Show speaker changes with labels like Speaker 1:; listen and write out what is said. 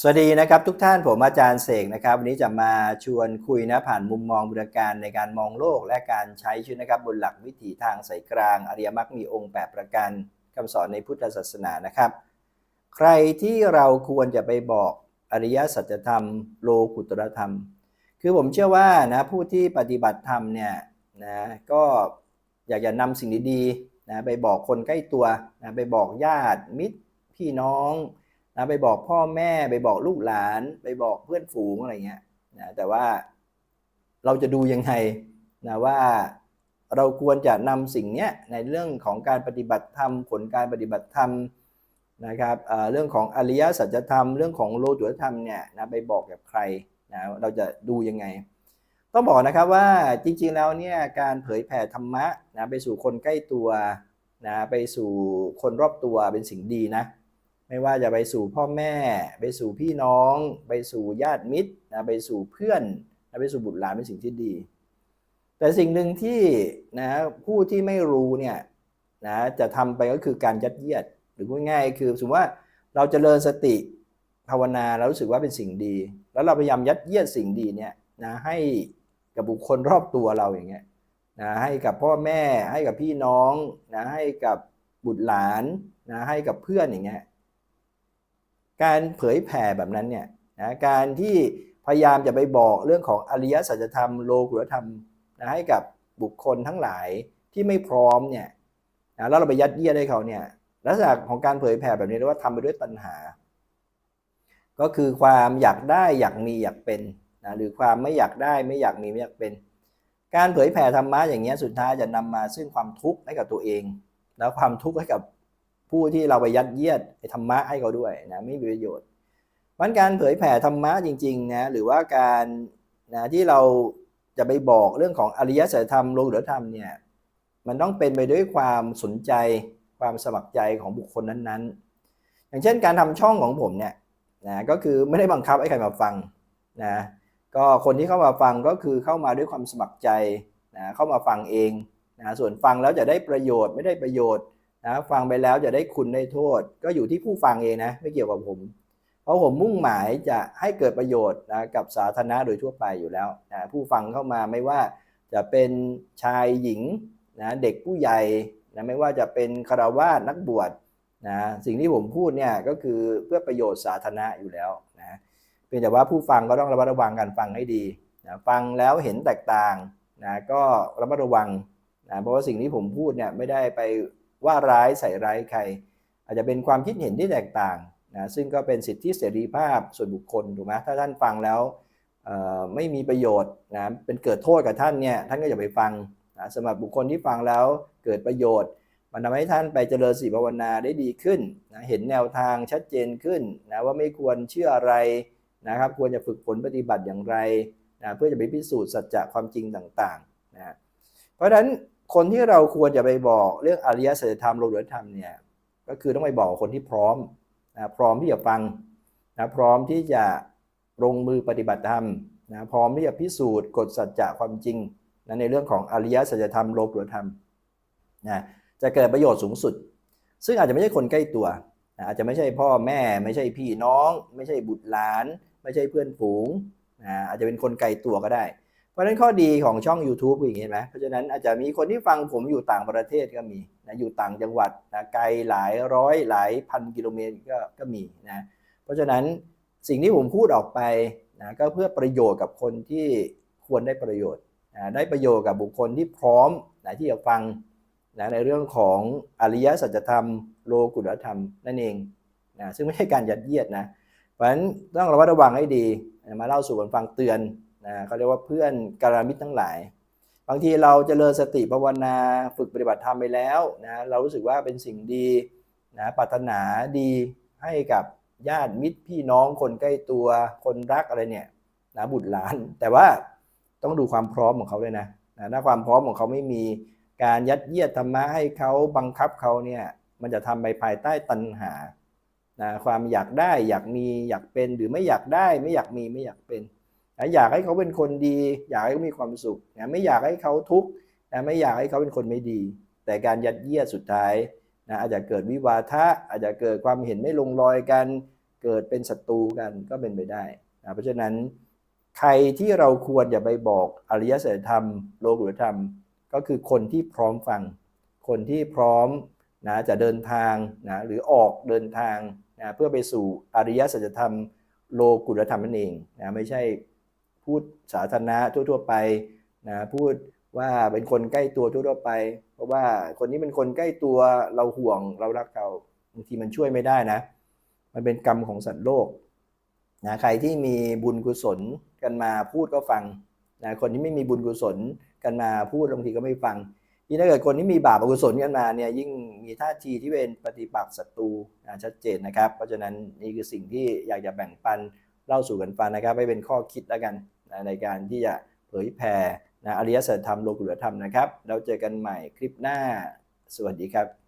Speaker 1: สวัสดีนะครับทุกท่านผมอาจารย์เสกนะครับ วันนี้จะมาชวนคุยนะผ่านมุมมองบูรการในการมองโลกและการใช้ชีวิตนะครับบนหลักวิถีทางสายกลางอริยมรรคมีองค์แปดประการคำสอนในพุทธศาสนานะครับ ใครที่เราควรจะไปบอกอริยสัจธรรม โลกุตรธรรม คือผมเชื่อว่านะผู้ที่ปฏิบัติธรรมเนี่ยนะก็อยากจะนำสิ่งดีๆนะไปบอกคนใกล้ตัวนะไปบอกญาติมิตรพี่น้อง นะไปบอกพ่อแม่ไปบอกลูกหลาน ไปบอกเพื่อนฝูงอะไรเงี้ยนะแต่ว่าเราจะดูยังไงนะว่าเราควรจะนำสิ่งเนี้ยในเรื่องของการปฏิบัติธรรม ผลการปฏิบัติธรรมนะครับเรื่องของอริยสัจธรรม เรื่องของโลกุตธรรมเนี่ยนะไปบอกกับใครนะเราจะดูยังไง ต้องบอกนะครับว่าจริงๆแล้วเนี่ยการเผยแผ่ธรรมะนะไปสู่คนใกล้ตัวนะไปสู่คนรอบตัวเป็นสิ่งดีนะ ไม่ว่าจะไปสู่พ่อแม่ ไปสู่พี่น้อง ไปสู่ญาติมิตรนะไปสู่เพื่อนนะไปสู่บุตรหลานเป็นสิ่งที่ดี แต่สิ่งหนึ่งที่นะผู้ที่ไม่รู้เนี่ยนะจะทำไปก็คือการยัดเยียด หรือพูดง่ายคือสมมติว่าเราจเจริญสติภาวนาแล้วรู้สึกว่าเป็นสิ่งดี แล้วเราพยายามยัดเยียดสิ่งดีเนี่ยนะให้กับบุคคลรอบตัวเราอย่างเงี้ยนะให้กับพ่อแม่ให้กับพี่น้องนะให้กับบุตรหลานนะให้กับเพื่อนอย่างเงี้ย การเผยแผ่แบบนั้นเนี่ยนะการที่พยายามจะไปบอกเรื่องของอริยสัจธรรมโลกุตตรธรรมนะให้กับบุคคลทั้งหลายที่ไม่พร้อมเนี่ยนะแล้วเราไปยัดเยียดให้เขาเนี่ยลักษณะของการเผยแผ่แบบนี้เรียกว่าทำไปด้วยตัณหา ก็คือความอยากได้อยากมีอยากเป็นนะหรือความไม่อยากได้ไม่อยากมีไม่อยากเป็น การเผยแผ่ธรรมะอย่างเงี้ยสุดท้ายจะนำมาซึ่งความทุกข์ให้กับตัวเอง แล้วความทุกข์ให้กับ ผู้ที่เราไปยัดเยียดไอ้ธรรมะให้เขาด้วยนะไม่มีประโยชน์มันการเผยแผ่ธรรมะจริงๆนะหรือว่าการนะที่เราจะไปบอกเรื่องของอริยสัจธรรมโลกุตธรรมเนี่ยมันต้องเป็นไปด้วยความสนใจความสมัครใจของบุคคลนั้นๆ อย่างเช่นการทำช่องของผมเนี่ยนะก็คือไม่ได้บังคับให้ใครมาฟังนะก็คนที่เข้ามาฟังก็คือเข้ามาด้วยความสมัครใจนะเข้ามาฟังเองนะส่วนฟังแล้วจะได้ประโยชน์ไม่ได้ประโยชน์ นะฟังไปแล้วจะได้คุณได้โทษ ก็อยู่ที่ผู้ฟังเองนะ ไม่เกี่ยวกับผม เพราะผมมุ่งหมายจะให้เกิดประโยชน์นะกับสาธารณะโดยทั่วไปอยู่แล้วนะผู้ฟังเข้ามาไม่ว่าจะเป็นชายหญิงนะเด็กผู้ใหญ่นะไม่ว่าจะเป็นคารวาสนักบวชนะสิ่งที่ผมพูดเนี่ยก็คือเพื่อประโยชน์สาธารณะอยู่แล้วนะเพียงแต่ว่าผู้ฟังก็ต้องระมัดระวังการฟังให้ดีนะฟังแล้วเห็นแตกต่างนะก็ระมัดระวังนะเพราะว่าสิ่งที่ผมพูดเนี่ยไม่ได้ไป ว่าร้ายใส่ร้ายใคร อาจจะเป็นความคิดเห็นที่แตกต่างนะซึ่งก็เป็นสิทธิเสรีภาพส่วนบุคคลถูกไหมถ้าท่านฟังแล้วไม่มีประโยชน์นะเป็นเกิดโทษกับท่านเนี่ยท่านก็อย่าไปฟังนะสำหรับบุคคลที่ฟังแล้วเกิดประโยชน์ มันทำให้ท่านไปเจริญสีภาวนาได้ดีขึ้นนะเห็นแนวทางชัดเจนขึ้นนะว่าไม่ควรเชื่ออะไรนะครับควรจะฝึกฝนปฏิบัติอย่างไรนะเพื่อจะไปพิสูจน์สัจจะความจริงต่างๆนะเพราะฉะนั้น คนที่เราควรจะไปบอกเรื่องอริยสัจธรรมโลกุตธรรมเนี่ยก็คือต้องไปบอกคนที่พร้อมนะพร้อมที่จะฟังนะพร้อมที่จะลงมือปฏิบัติธรรมนะพร้อมที่จะพิสูจน์กฎสัจจะความจริงนะในเรื่องของอริยสัจธรรมโลกุตธรรมนะจะเกิดประโยชน์สูงสุด ซึ่งอาจจะไม่ใช่คนใกล้ตัวนะอาจจะไม่ใช่พ่อแม่ ไม่ใช่พี่น้อง ไม่ใช่บุตรหลาน ไม่ใช่เพื่อนฝูงนะอาจจะเป็นคนไกลตัวก็ได้ เพราะฉะนั้นข้อดีของช่อง YouTube อย่างนี้ไหมเพราะฉะนั้นอาจจะมีคนที่ฟังผมอยู่ต่างประเทศก็มีนะอยู่ต่างจังหวัดนะไกลหลายร้อยหลายพันกิโลเมตรก็ก็มีนะเพราะฉะนั้นสิ่งที่ผมพูดออกไปนะก็เพื่อประโยชน์กับคนที่ควรได้ประโยชน์นะได้ประโยชน์กับบุคคลที่พร้อมนะที่จะฟังนะในเรื่องของอริยสัจธรรม โลกุตธรรมนั่นเองนะซึ่งไม่ใช่การยัดเยียดนะเพราะฉะนั้นต้องระมัดระวังให้ดีนะมาเล่าสู่กันฟังเตือน นะเขาเรียกว่าเพื่อนการมิตรทั้งหลาย บางทีเราจเจริญสติภาวนาฝึกปฏิบัติธรรมไปแล้วนะเรารู้สึกว่าเป็นสิ่งดีนะปรารถนาดีให้กับญาติมิตรพี่น้องคนใกล้ตัวคนรักอะไรเนี่ยนะบุตรหลาน แต่ว่าต้องดูความพร้อมของเขาด้วยนะนะถ้าความพร้อมของเขาไม่มีการยัดเยียดธรรมะให้เขาบังคับเขาเนี่ยมันจะทำไปภายใต้ตัณหานะความอยากได้อยากมีอยากเป็นหรือไม่อยากได้ไม่อยากมีไม่อยากเป็น นะอยากให้เขาเป็นคนดี อยากให้เขามีความสุขนะไม่อยากให้เขาทุกข์นะไม่อยากให้เขาเป็นคนไม่ดี แต่การยัดเยียดสุดท้ายนะอาจจะเกิดวิวาทะอาจจะเกิดความเห็นไม่ลงรอยกัน เกิดเป็นศัตรูกันก็เป็นไปได้นะเพราะฉะนั้นใครที่เราควรอย่าไปบอกอริยสัจธรรม โลกุตธรรม ก็คือคนที่พร้อมฟัง คนที่พร้อมนะจะเดินทางนะหรือออกเดินทางนะเพื่อไปสู่อริยสัจธรรม โลกุตธรรมนั่นเองนะไม่ใช่ พูดสาธารณะทั่ว ๆ ไปนะพูดว่าเป็นคนใกล้ตัวทั่วๆไป เพราะว่าคนนี้เป็นคนใกล้ตัวเราห่วงเรารักเขาบางทีมันช่วยไม่ได้นะ มันเป็นกรรมของสัตว์โลกนะใครที่มีบุญกุศลกันมาพูดก็ฟังนะคนที่ไม่มีบุญกุศลกันมาพูดบางทีก็ไม่ฟังยิ่งถ้าเกิดคนที่มีบาปอกุศลกันมาเนี่ยยิ่งมีท่าทีที่เป็นปฏิปักษ์ศัตรูนะชัดเจนนะครับ เพราะฉะนั้นนี่คือสิ่งที่อยากจะแบ่งปันเล่าสู่กันฟังนะครับให้เป็นข้อคิดแล้วกัน นะในการที่จะเผยแผ่นะอริยสัจธรรมโลกุตธรรมนะครับ เราเจอกันใหม่คลิปหน้า สวัสดีครับ